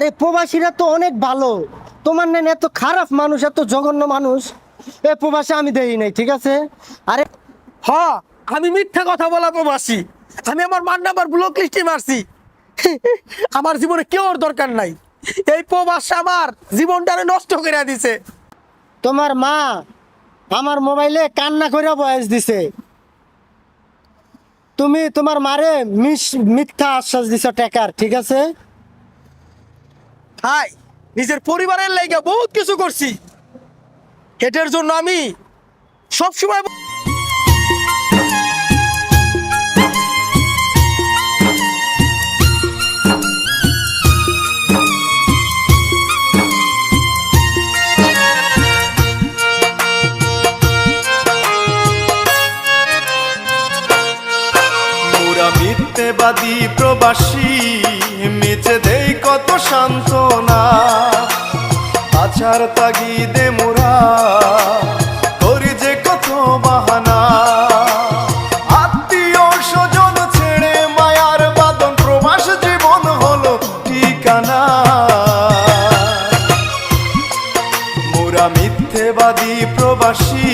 আরে প্রবাসীরা তো অনেক ভালো। তোমার নেন এত খারাপ মানুষ এত জঘন্য মানুষ। এ প্রবাসী আমি দেই নাই ঠিক আছে? আরে হ আমি মিথ্যা কথা বলা প্রবাসী। আমি আমার মান নাম্বার ব্লক লিস্টে মারছি। আমার জীবনে কেউ দরকার নাই। এই প্রবাস আমার জীবনটারে নষ্ট করে দিছে। তোমার মা আমার মোবাইলে কান্না করে বয়স দিছে। তুমি তোমার মারে মিস মিথ্যা আশ্বাস দিছ টাকার ঠিক আছে? হাই নিজের পরিবারের লাইগা বহুত কিছু করছি। এটার জন্য আমি সবসময় প্রবাসী। মিছে দেই কত সান্ত্বনা। আচার তাগিদে মোরা করি যে কত বাহানা। আত্মীয় স্বজন ছেড়ে মায়ার বাদন প্রবাস জীবন হলো ঠিকানা। মোরা মিথ্যেবাদী প্রবাসী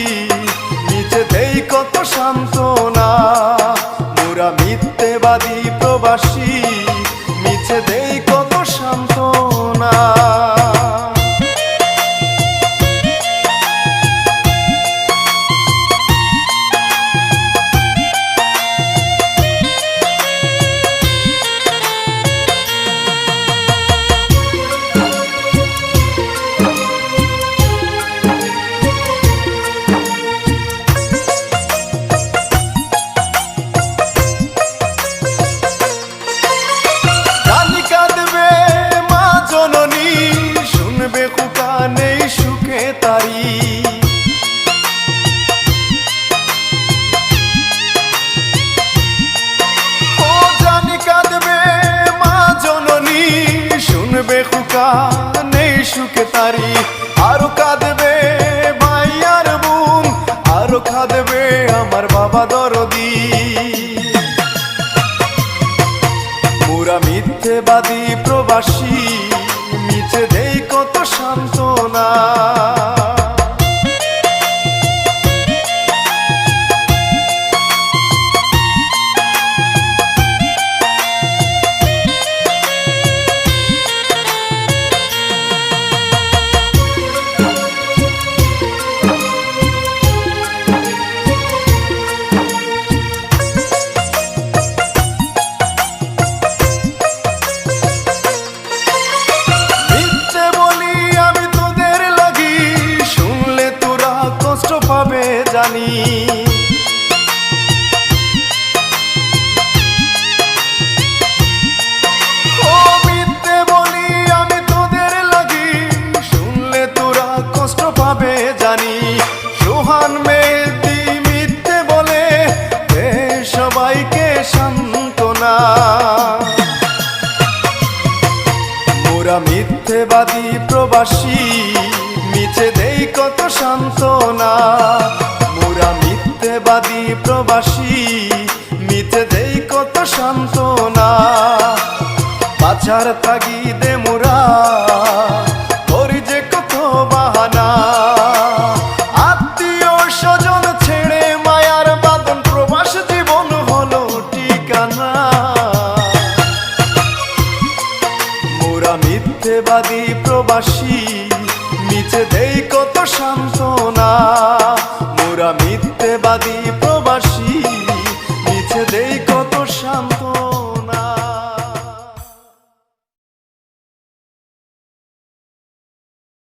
নিচে দেই কত সান্ত্বনা। মোরা মিথ্যেবাদী প্রবাসী শুনবে খুকা নেই সুখে তারি। আরও কাঁদবে ভাই আর বোন আরও কাঁদবে আমার বাবা দরদি। পুরা মিথ্যেবাদী প্রবাসী পাবে জানি? বলি আমি তোদের লাগি, শুনলে তোরা জানি। মিথ্যে বলে সবাইকে মোরা মিথ্যেবাদী প্রবাসী মিছে দেই কত সান্ত্বনা। মোরা মিথ্যেবাদী প্রবাসী, মিছে দেই কত সান্ত্বনা। বাঁচার তাগিদে মোরা করি যে আত্মীয় স্বজন ছেড়ে মায়ার মোরা প্রবাসী দিছে দেই কত সান্ত্বনা। মোরা মিথ্যেবাদী প্রবাসী দিছে দেই কত সান্ত্বনা।